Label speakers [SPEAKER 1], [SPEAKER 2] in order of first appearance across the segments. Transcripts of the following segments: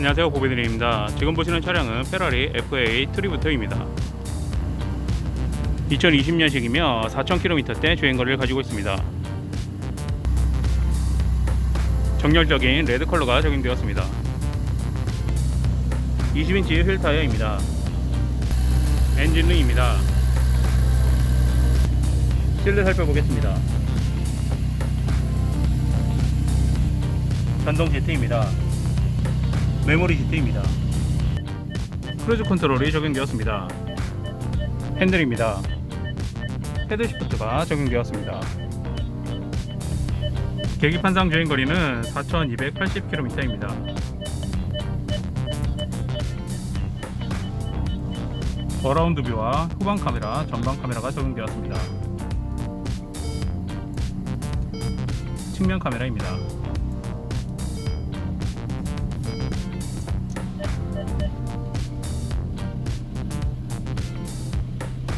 [SPEAKER 1] 안녕하세요. 보배드림입니다. 지금 보시는 차량은 페라리 FA 트리부터입니다. 2020년식이며 4,000km대 주행거리를 가지고 있습니다. 정열적인 레드 컬러가 적용되었습니다. 20인치 휠 타이어입니다. 엔진등입니다. 실내 살펴보겠습니다. 전동 제트입니다 메모리 시트입니다. 크루즈 컨트롤이 적용되었습니다. 핸들입니다. 헤드 시프트가 적용되었습니다. 계기판상 주행 거리는 4,280km입니다. 어라운드 뷰와 후방 카메라, 전방 카메라가 적용되었습니다. 측면 카메라입니다.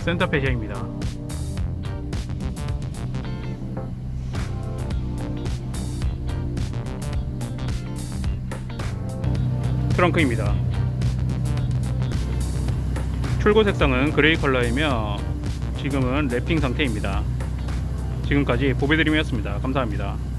[SPEAKER 1] 센터페시아입니다. 트렁크입니다. 출고 색상은 그레이 컬러이며 지금은 랩핑 상태입니다. 지금까지 보배드림이었습니다. 감사합니다.